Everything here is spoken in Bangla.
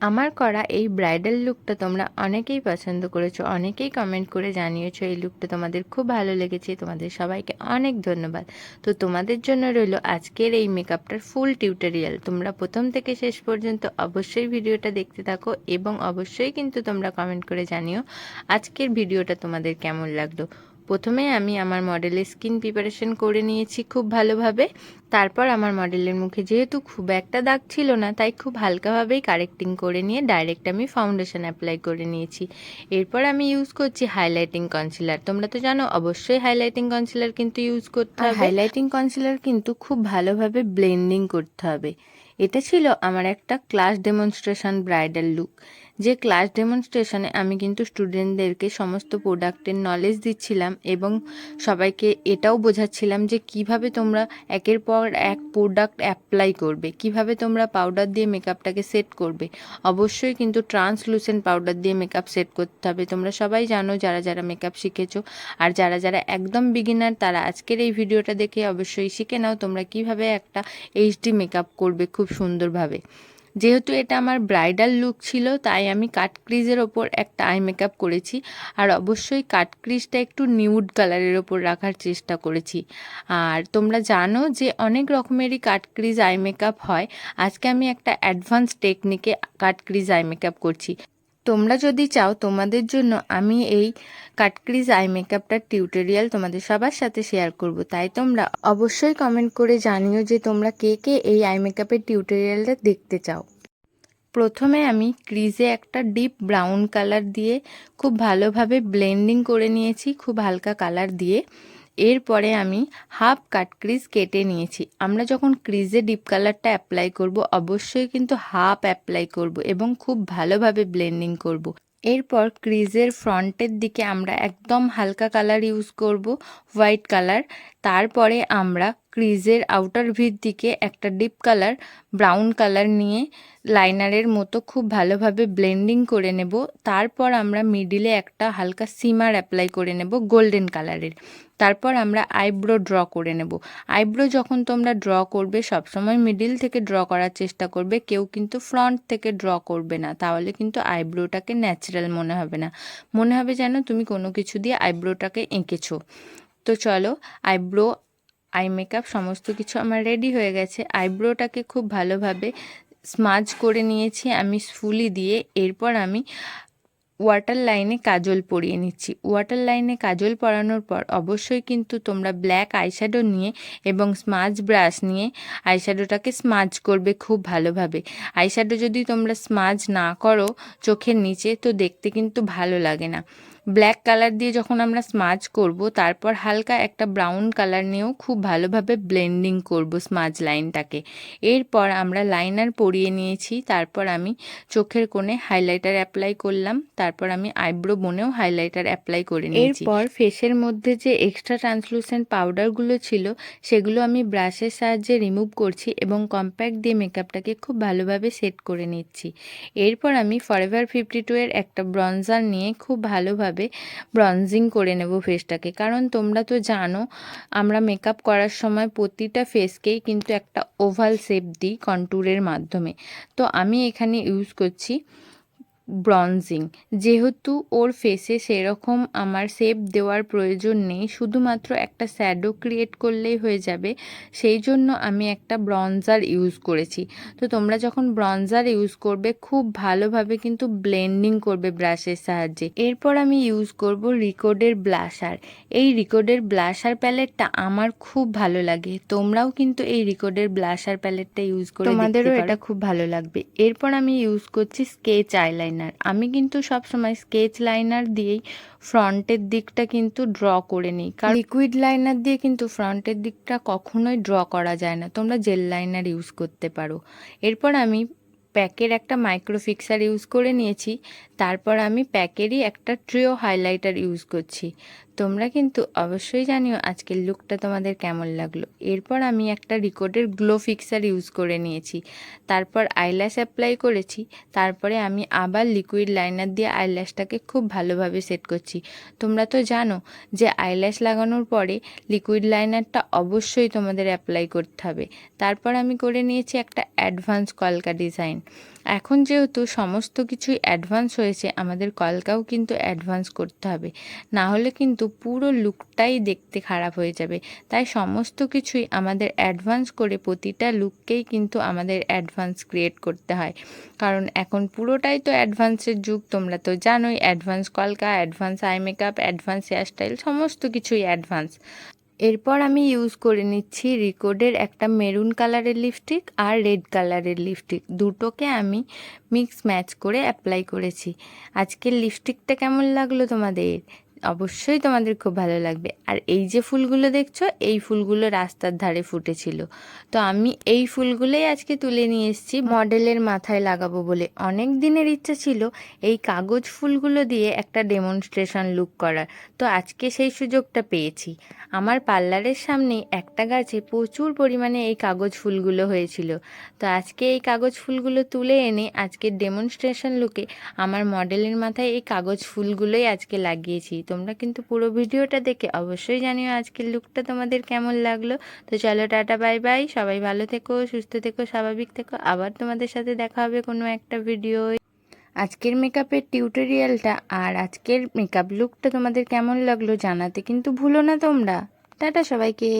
আমার করা এই ব্রাইডাল লুকটা তোমরা অনেকেই পছন্দ করেছ, অনেকেই কমেন্ট করে জানিয়েছো এই লুকটা তোমাদের খুব ভালো লেগেছে, তোমাদের সবাইকে অনেক ধন্যবাদ। তো তোমাদের জন্য রইল আজকের এই মেকআপটার ফুল টিউটোরিয়াল তোমরা প্রথম থেকে শেষ পর্যন্ত অবশ্যই ভিডিওটা দেখতে থাকো এবং অবশ্যই কিন্তু তোমরা কমেন্ট করে জানিও আজকের ভিডিওটা তোমাদের কেমন লাগল। প্রথমে আমি আমার মডেলের স্কিন প্রিপারেশন করে নিয়েছি খুব ভালোভাবে। তারপর আমার মডেলের মুখে যেহেতু খুব একটা দাগ ছিল না তাই খুব হালকাভাবেই কারেক্টিং করে নিয়ে ডাইরেক্ট আমি ফাউন্ডেশন অ্যাপ্লাই করে নিয়েছি। এরপর আমি ইউজ করছি হাইলাইটিং কনসিলার তোমরা তো জানো অবশ্যই হাইলাইটিং কনসিলার কিন্তু ইউজ করতে হবে। হাইলাইটিং কনসিলার কিন্তু খুব ভালোভাবে ব্লেন্ডিং করতে হবে। এটা ছিল আমার একটা ক্লাস ডেমনস্ট্রেশন ব্রাইডাল লুক যে ক্লাস ডেমনস্ট্রেশনে আমি কিন্তু স্টুডেন্টদেরকে সমস্ত প্রোডাক্টের নলেজ দিচ্ছিলাম এবং সবাইকে এটাও বোঝাচ্ছিলাম যে কীভাবে তোমরা একের পর এক প্রোডাক্ট অ্যাপ্লাই করবে, কীভাবে তোমরা পাউডার দিয়ে মেকআপটাকে সেট করবে। অবশ্যই কিন্তু ট্রান্সলুসেন্ট পাউডার দিয়ে মেকআপ সেট করতে হবে। তোমরা সবাই জানো যারা যারা মেকআপ শিখেছো আর যারা যারা একদম বিগিনার তারা আজকের এই ভিডিওটা দেখে অবশ্যই শিখে নাও তোমরা কীভাবে একটা এইচডি মেকআপ করবে খুব সুন্দরভাবে। যেহেতু এটা আমার ব্রাইডাল লুক ছিল, তাই আমি কাট ক্রিজের ওপর একটা আই মেকআপ করেছি। আর অবশ্যই কাট ক্রিজটা একটু নিউড কালারের ওপর রাখার চেষ্টা করেছি। আর তোমরা জানো যে অনেক রকমেরই কাট ক্রিজ আই মেকআপ হয়। আজকে আমি একটা অ্যাডভান্স টেকনিকে কাট ক্রিজ আই মেকআপ করছি। তোমরা যদি চাও তোমাদের জন্য আমি এই কাটক্রিজ আই মেকআপটার টিউটোরিয়াল তোমাদের সবার সাথে শেয়ার করব। তাই তোমরা অবশ্যই কমেন্ট করে জানিও যে তোমরা কে কে এই আই মেকআপের টিউটোরিয়ালটা দেখতে চাও। প্রথমে আমি ক্রিজে একটা ডিপ ব্রাউন কালার দিয়ে খুব ভালোভাবে ব্লেন্ডিং করে নিয়েছি, খুব হালকা কালার দিয়ে। এরপরে আমি হাফ কাট ক্রিজ কেটে নিয়েছি আমরা যখন ক্রিজে ডিপ কালারটা অ্যাপ্লাই করব, অবশ্যই কিন্তু হাফ অ্যাপ্লাই করব এবং খুব ভালোভাবে ব্লেন্ডিং করব। এরপর ক্রিজের ফ্রন্টের দিকে আমরা একদম হালকা কালার ইউজ করব, হোয়াইট কালার তারপরে আমরা ক্রিজের আউটার ভির দিকে একটা ডিপ কালার ব্রাউন কালার নিয়ে লাইনারের মতো খুব ভালোভাবে ব্লেন্ডিং করে নেব। তারপর আমরা মিডিলে একটা হালকা সিমার অ্যাপ্লাই করে নেব গোল্ডেন কালারের তারপর আমরা আইব্রো ড্র করে নেব। আইব্রো যখন তোমরা ড্র করবে, সবসময় মিডিল থেকে ড্র করার চেষ্টা করবে, কেউ কিন্তু ফ্রন্ট থেকে ড্র করবে না। তাহলে কিন্তু আইব্রোটাকে ন্যাচারাল মনে হবে না। মনে হবে যেন তুমি কোনো কিছু দিয়ে আইব্রোটাকে এঁকেছো। তো চলো আইব্রো আই মেকআপ সমস্ত কিছু আমার রেডি হয়ে গেছে। আইব্রোটাকে খুব ভালোভাবে স্মাজ করে নিয়েছি আমি ফুলি দিয়ে। এরপর আমি ওয়াটার লাইনে কাজল পরিয়ে নিচ্ছি। ওয়াটার লাইনে কাজল পরানোর পর অবশ্যই কিন্তু তোমরা ব্ল্যাক আইশ্যাডো নিয়ে এবং স্মাজ ব্রাশ নিয়ে আইশ্যাডোটাকে স্মাজ করবে খুব ভালোভাবে। আইশ্যাডো যদি তোমরা স্মাজ না করো চোখের নিচে তো দেখতে কিন্তু ভালো লাগে না। ব্ল্যাক কালার দিয়ে যখন আমরা স্মাজ করব, তারপর হালকা একটা ব্রাউন কালার নিয়েও খুব ভালোভাবে ব্লেন্ডিং করব স্মাজ লাইনটাকে এরপর আমরা লাইনার পরিয়ে নিয়েছি, তারপর আমি চোখের কোণে হাইলাইটার অ্যাপ্লাই করলাম, তারপর আমি আইব্রো বোনেও হাইলাইটার অ্যাপ্লাই করে নিয়েছি। এরপর ফেসের মধ্যে যে এক্সট্রা ট্রান্সলুসেন্ট পাউডারগুলো ছিল, সেগুলো আমি ব্রাশের সাহায্যে রিমুভ করছি এবং কম্প্যাক্ট দিয়ে মেকআপটাকে খুব ভালোভাবে সেট করে নিচ্ছি। এরপর আমি ফরএভার ফিফটি টু এর একটা ব্রঞ্জার নিয়ে খুব ভালোভাবে ভালোভাবে ব্রঞ্জিং করে নেব ফেসটাকে কারণ তোমরা তো জানো, আমরা মেকআপ করার সময় প্রতিটা ফেসকেই কিন্তু একটা ওভাল শেপ দিই কন্ট্যুরের মাধ্যমে। তো আমি এখানে ইউজ করছি ব্রঞ্জিং যেহেতু ওর ফেসে সেরকম আমার শেপ দেওয়ার প্রয়োজন নেই শুধুমাত্র একটা শ্যাডো ক্রিয়েট করলেই হয়ে যাবে সেই জন্য আমি একটা ব্রঞ্জার ইউজ করেছি। তো তোমরা যখন ব্রঞ্জার ইউজ করবে খুব ভালোভাবে কিন্তু ব্লেন্ডিং করবে ব্রাশের সাহায্যে। এরপর আমি ইউজ করব রিকোডের ব্লাশার এই রিকোডের ব্লাশার প্যালেটটা আমার খুব ভালো লাগে। তোমরাও কিন্তু এই রিকোডের ব্লাশার প্যালেটটা ইউজ করে তোমাদেরও এটা খুব ভালো লাগবে। এরপর আমি ইউজ করছি স্কেচ আইলাইন লাইনার আমি কিন্তু সব সময় স্কেচ লাইনার দিয়েই ফ্রন্টের দিকটা কিন্তু ড্র করে নিই। কারণ লিকুইড লাইনার দিয়ে কিন্তু ফ্রন্টের দিকটা কখনোই ড্র করা যায় না। তোমরা জেল লাইনার ইউজ করতে পারো। এরপর আমি প্যাকের একটা মাইক্রোফিক্সার ইউজ করে নিয়েছি। তারপর আমি প্যাকেরই একটা ট্রিও হাইলাইটার ইউজ করছি। তোমরা কিন্তু অবশ্যই জানিও আজকের লুকটা তোমাদের কেমন লাগল। এরপর আমি একটা রিকোডের গ্লো ফিক্সার ইউজ করে নিয়েছি। তারপর আইল্যাশ অ্যাপ্লাই করেছি। তারপরে আমি আবার লিকুইড লাইনার দিয়ে আইল্যাশটাকে খুব ভালোভাবে সেট করছি। তোমরা তো জানো যে আইল্যাশ লাগানোর পরে লিকুইড লাইনারটা অবশ্যই তোমাদের অ্যাপ্লাই করতে হবে। তারপর আমি করে নিয়েছি একটা অ্যাডভান্স কলকা ডিজাইন এখন যেহেতু সমস্ত কিছুই অ্যাডভান্স হয়েছে, আমাদের কলকাও কিন্তু অ্যাডভান্স করতে হবে। না হলে কিন্তু পুরো লুকটাই দেখতে খারাপ হয়ে যাবে। তাই সমস্ত কিছুই আমাদের অ্যাডভান্স করে প্রতিটা লুককেই কিন্তু আমাদের অ্যাডভান্স ক্রিয়েট করতে হয়। কারণ এখন পুরোটাই তো অ্যাডভান্সের যুগ, তোমরা তো জানোই অ্যাডভান্স কলকা advance eye makeup advance hairstyle সমস্ত কিছুই অ্যাডভান্স এরপর আমি ইউজ করে নিচ্ছি রিকোডের একটা মেরুন কালারের লিপস্টিক আর রেড কালারের লিপস্টিক দুটোকে আমি মিক্স ম্যাচ করে অ্যাপ্লাই করেছি। আজকের লিপস্টিকটা কেমন লাগল তোমাদের? অবশ্যই তোমাদের খুব ভালো লাগবে। আর এই যে ফুলগুলো দেখছ, এই ফুলগুলো রাস্তার ধারে ফুটেছিল। তো আমি এই ফুলগুলোই আজকে তুলে নিয়ে এসেছি। মডেলের মাথায় লাগাবো বলে অনেক দিনের ইচ্ছা ছিল এই কাগজ ফুলগুলো দিয়ে একটা ডেমনস্ট্রেশন লুক করার। তো আজকে সেই সুযোগটা পেয়েছি। আমার পার্লারের সামনে একটা গাছে প্রচুর পরিমাণে এই কাগজ ফুলগুলো হয়েছিল। তো আজকে এই কাগজ ফুলগুলো তুলে এনে আজকের ডেমনস্ট্রেশন লুকে আমার মডেলের মাথায় এই কাগজ ফুলগুলোই আজকে লাগিয়েছি। তোমরা কিন্তু পুরো ভিডিওটা দেখে অবশ্যই জানিও আজকের লুকটা তোমাদের কেমন লাগল। তো চলো টাটা, বাই বাই। সবাই ভালো থেকো, সুস্থ থেকো, স্বাভাবিক থেকো। আবার তোমাদের সাথে দেখা হবে কোনো একটা ভিডিও আজকের মেকআপের টিউটোরিয়ালটা আর আজকের মেকআপ লুকটা তোমাদের কেমন লাগল জানাতে কিন্তু ভুলো না তোমরা। টাটা সবাইকে।